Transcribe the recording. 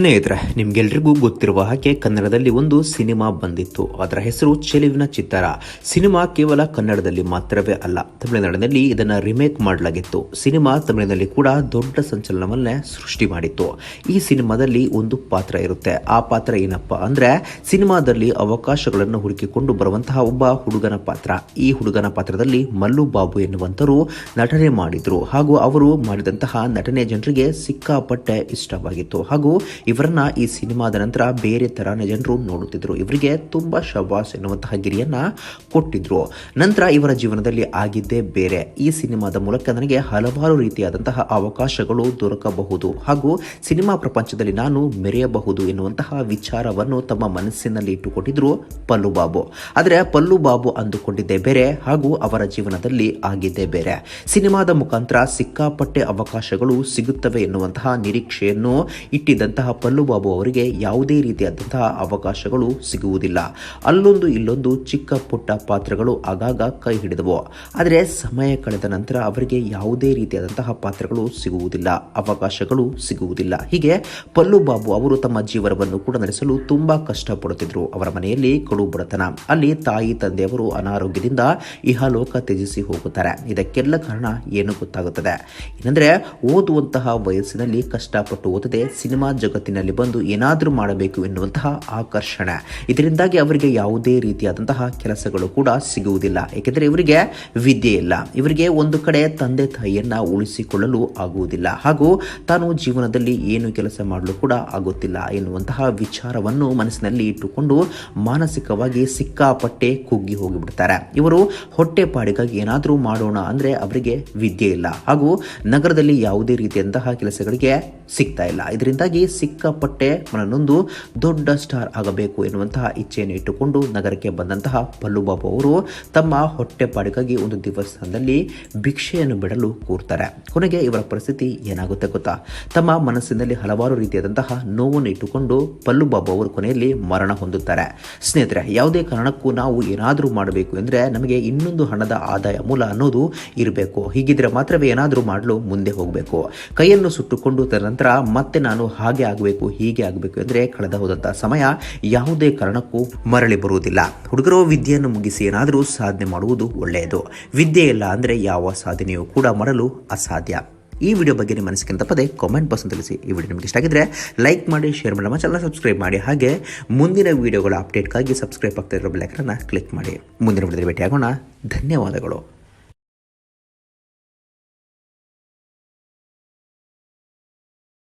ಸ್ನೇಹಿತರೆ, ನಿಮ್ಗೆಲ್ರಿಗೂ ಗೊತ್ತಿರುವ ಹಾಗೆ ಕನ್ನಡದಲ್ಲಿ ಒಂದು ಸಿನಿಮಾ ಬಂದಿತ್ತು. ಅದರ ಹೆಸರು ಚೆಲುವಿನ ಚಿತ್ತಾರ. ಸಿನಿಮಾ ಕೇವಲ ಕನ್ನಡದಲ್ಲಿ ಮಾತ್ರವೇ ಅಲ್ಲ, ತಮಿಳುನಾಡಿನಲ್ಲಿ ಇದನ್ನು ರಿಮೇಕ್ ಮಾಡಲಾಗಿತ್ತು. ಸಿನಿಮಾ ತಮಿಳಿನಲ್ಲಿ ಕೂಡ ದೊಡ್ಡ ಸಂಚಲನವನ್ನೇ ಸೃಷ್ಟಿ ಮಾಡಿತ್ತು. ಈ ಸಿನಿಮಾದಲ್ಲಿ ಒಂದು ಪಾತ್ರ ಇರುತ್ತೆ. ಆ ಪಾತ್ರ ಏನಪ್ಪ ಅಂದ್ರೆ, ಸಿನಿಮಾದಲ್ಲಿ ಅವಕಾಶಗಳನ್ನು ಹುಡುಕಿಕೊಂಡು ಬರುವಂತಹ ಒಬ್ಬ ಹುಡುಗನ ಪಾತ್ರ. ಈ ಹುಡುಗನ ಪಾತ್ರದಲ್ಲಿ ಮಲ್ಲು ಬಾಬು ಎನ್ನುವಂತರು ನಟನೆ ಮಾಡಿದ್ರು. ಹಾಗೂ ಅವರು ಮಾಡಿದಂತಹ ನಟನೆ ಜನರಿಗೆ ಸಿಕ್ಕಾಪಟ್ಟೆ ಇಷ್ಟವಾಗಿತ್ತು. ಹಾಗೂ ಇವರನ್ನ ಈ ಸಿನಿಮಾದ ನಂತರ ಬೇರೆ ತರಾನ ಜನರು ನೋಡುತ್ತಿದ್ರು. ಇವರಿಗೆ ತುಂಬಾ ಶಬಾಸ್ ಎನ್ನುವಂತಹ ಗಿರಿಯನ್ನ ಕೊಟ್ಟಿದ್ರು. ನಂತರ ಇವರ ಜೀವನದಲ್ಲಿ ಆಗಿದ್ದೇ ಬೇರೆ. ಈ ಸಿನಿಮಾದ ಮೂಲಕ ನನಗೆ ಹಲವಾರು ರೀತಿಯಾದಂತಹ ಅವಕಾಶಗಳು ದೊರಕಬಹುದು ಹಾಗೂ ಸಿನಿಮಾ ಪ್ರಪಂಚದಲ್ಲಿ ನಾನು ಮೆರೆಯಬಹುದು ಎನ್ನುವಂತಹ ವಿಚಾರವನ್ನು ತಮ್ಮ ಮನಸ್ಸಿನಲ್ಲಿ ಇಟ್ಟುಕೊಂಡಿದ್ರು ಪಲ್ಲು ಬಾಬು. ಆದರೆ ಪಲ್ಲು ಬಾಬು ಅಂದುಕೊಂಡಿದ್ದೆ ಬೇರೆ ಹಾಗೂ ಅವರ ಜೀವನದಲ್ಲಿ ಆಗಿದ್ದೇ ಬೇರೆ. ಸಿನಿಮಾದ ಮುಖಾಂತರ ಸಿಕ್ಕಾಪಟ್ಟೆ ಅವಕಾಶಗಳು ಸಿಗುತ್ತವೆ ಎನ್ನುವಂತಹ ನಿರೀಕ್ಷೆಯನ್ನು ಇಟ್ಟಿದ್ದಂತಹ ಪಲ್ಲು ಬಾಬು ಅವರಿಗೆ ಯಾವುದೇ ರೀತಿಯಾದಂತಹ ಅವಕಾಶಗಳು ಸಿಗುವುದಿಲ್ಲ. ಅಲ್ಲೊಂದು ಇಲ್ಲೊಂದು ಚಿಕ್ಕ ಪುಟ್ಟ ಪಾತ್ರಗಳು ಆಗಾಗ ಕೈ ಹಿಡಿದವು. ಆದರೆ ಸಮಯ ಕಳೆದ ನಂತರ ಅವರಿಗೆ ಯಾವುದೇ ರೀತಿಯಾದಂತಹ ಪಾತ್ರಗಳು ಸಿಗುವುದಿಲ್ಲ. ಅವಕಾಶಗಳು ಸಿಗುವುದಿಲ್ಲ. ಹೀಗೆ ಪಲ್ಲು ಬಾಬು ಅವರು ತಮ್ಮ ಜೀವನವನ್ನು ಕೂಡ ನಡೆಸಲು ತುಂಬಾ ಕಷ್ಟಪಡುತ್ತಿದ್ದರು. ಅವರ ಮನೆಯಲ್ಲಿ ಕಡು ಬಡತನ. ಅಲ್ಲಿ ತಾಯಿ, ತಂದೆಯವರು ಅನಾರೋಗ್ಯದಿಂದ ಇಹಲೋಕ ತ್ಯಜಿಸಿ ಹೋಗುತ್ತಾರೆ. ಇದಕ್ಕೆಲ್ಲ ಕಾರಣ ಏನು ಗೊತ್ತಾಗುತ್ತದೆ? ಏನಂದ್ರೆ ಓದುವಂತಹ ವಯಸ್ಸಿನಲ್ಲಿ ಕಷ್ಟಪಟ್ಟು ಓದದೆ ಸಿನಿಮಾ ಜಗತ್ತಿನಲ್ಲಿ ಬಂದು ಏನಾದರೂ ಮಾಡಬೇಕು ಎನ್ನುವಂತಹ ಆಕರ್ಷಣೆ. ಇದರಿಂದಾಗಿ ಅವರಿಗೆ ಯಾವುದೇ ರೀತಿಯಾದಂತಹ ಕೆಲಸಗಳು ಕೂಡ ಸಿಗುವುದಿಲ್ಲ. ಏಕೆಂದರೆ ಇವರಿಗೆ ವಿದ್ಯೆ ಇಲ್ಲ. ಇವರಿಗೆ ಒಂದು ಕಡೆ ತಂದೆ ತಾಯಿಯನ್ನು ಉಳಿಸಿಕೊಳ್ಳಲು ಆಗುವುದಿಲ್ಲ. ಹಾಗೂ ತಾನು ಜೀವನದಲ್ಲಿ ಏನು ಕೆಲಸ ಮಾಡಲು ಕೂಡ ಆಗುತ್ತಿಲ್ಲ ಎನ್ನುವಂತಹ ವಿಚಾರವನ್ನು ಮನಸ್ಸಿನಲ್ಲಿ ಇಟ್ಟುಕೊಂಡು ಮಾನಸಿಕವಾಗಿ ಸಿಕ್ಕಾಪಟ್ಟೆ ಕುಗ್ಗಿ ಹೋಗಿಬಿಡ್ತಾರೆ. ಇವರು ಹೊಟ್ಟೆಪಾಡಿಗಾಗಿ ಏನಾದರೂ ಮಾಡೋಣ ಅಂದ್ರೆ ಅವರಿಗೆ ವಿದ್ಯೆ ಇಲ್ಲ. ಹಾಗೂ ನಗರದಲ್ಲಿ ಯಾವುದೇ ರೀತಿಯಂತಹ ಕೆಲಸಗಳಿಗೆ ಸಿಗ್ತಾ ಇಲ್ಲ. ಇದರಿಂದಾಗಿ ಸಿಕ್ಕಾಪಟ್ಟೆ ಮನನೊಂದು ದೊಡ್ಡ ಸ್ಟಾರ್ ಆಗಬೇಕು ಎನ್ನುವಂತಹ ಇಚ್ಛೆಯನ್ನು ಇಟ್ಟುಕೊಂಡು ನಗರಕ್ಕೆ ಬಂದಂತಹ ಪಲ್ಲುಬಾಬು ಅವರು ತಮ್ಮ ಹೊಟ್ಟೆಪಾಡಿಗಾಗಿ ಒಂದು ದೇವಸ್ಥಾನದಲ್ಲಿ ಭಿಕ್ಷೆಯನ್ನು ಬಿಡಲು ಕೂರ್ತಾರೆ. ಕೊನೆಗೆ ಇವರ ಪರಿಸ್ಥಿತಿ ಏನಾಗುತ್ತೆ ಗೊತ್ತಾ? ತಮ್ಮ ಮನಸ್ಸಿನಲ್ಲಿ ಹಲವಾರು ರೀತಿಯಾದಂತಹ ನೋವನ್ನು ಇಟ್ಟುಕೊಂಡು ಪಲ್ಲುಬಾಬು ಅವರು ಕೊನೆಯಲ್ಲಿ ಮರಣ ಹೊಂದುತ್ತಾರೆ. ಸ್ನೇಹಿತರೆ, ಯಾವುದೇ ಕಾರಣಕ್ಕೂ ನಾವು ಏನಾದರೂ ಮಾಡಬೇಕು ಅಂದರೆ ನಮಗೆ ಇನ್ನೊಂದು ಹಣದ ಆದಾಯ ಮೂಲ ಅನ್ನೋದು ಇರಬೇಕು. ಹೀಗಿದ್ರೆ ಮಾತ್ರವೇ ಏನಾದರೂ ಮಾಡಲು ಮುಂದೆ ಹೋಗಬೇಕು. ಕೈಯನ್ನು ಸುಟ್ಟುಕೊಂಡು ತದನಂತರ ಮತ್ತೆ ನಾನು ಹಾಗೆ ಹೀಗೆ ಆಗಬೇಕು ಅಂದರೆ ಕಳೆದ ಹೋದಂಥ ಸಮಯ ಯಾವುದೇ ಕಾರಣಕ್ಕೂ ಮರಳಿ ಬರುವುದಿಲ್ಲ. ಹುಡುಗರು ವಿದ್ಯೆಯನ್ನು ಮುಗಿಸಿ ಏನಾದರೂ ಸಾಧನೆ ಮಾಡುವುದು ಒಳ್ಳೆಯದು. ವಿದ್ಯೆ ಇಲ್ಲ ಅಂದರೆ ಯಾವ ಸಾಧನೆಯೂ ಕೂಡ ಮಾಡಲು ಅಸಾಧ್ಯ. ಈ ವಿಡಿಯೋ ಬಗ್ಗೆ ನಿಮ್ಮ ಮನಸ್ಸಿಗೆ ತಪ್ಪದೆ ಕಾಮೆಂಟ್ ಬಾಕ್ಸ್ ತಿಳಿಸಿ. ಈ ವಿಡಿಯೋ ನಿಮಗೆ ಇಷ್ಟ ಆಗಿದ್ರೆ ಲೈಕ್ ಮಾಡಿ ಶೇರ್ ಮಾಡಿ, ನಮ್ಮ ಚಾನಲ್ ಸಬ್ಸ್ಕ್ರೈಬ್ ಮಾಡಿ. ಹಾಗೆ ಮುಂದಿನ ವಿಡಿಯೋಗಳ ಅಪ್ಡೇಟ್ಗಾಗಿ ಸಬ್ಸ್ಕ್ರೈಬ್ ಆಗ್ತಾ ಇರೋ ಬೆಲ್ಲೈಕನ್ನ ಕ್ಲಿಕ್ ಮಾಡಿ. ಮುಂದಿನ ವಿಡಿಯೋದಲ್ಲಿ ಭೇಟಿಯಾಗೋಣ. ಧನ್ಯವಾದಗಳು.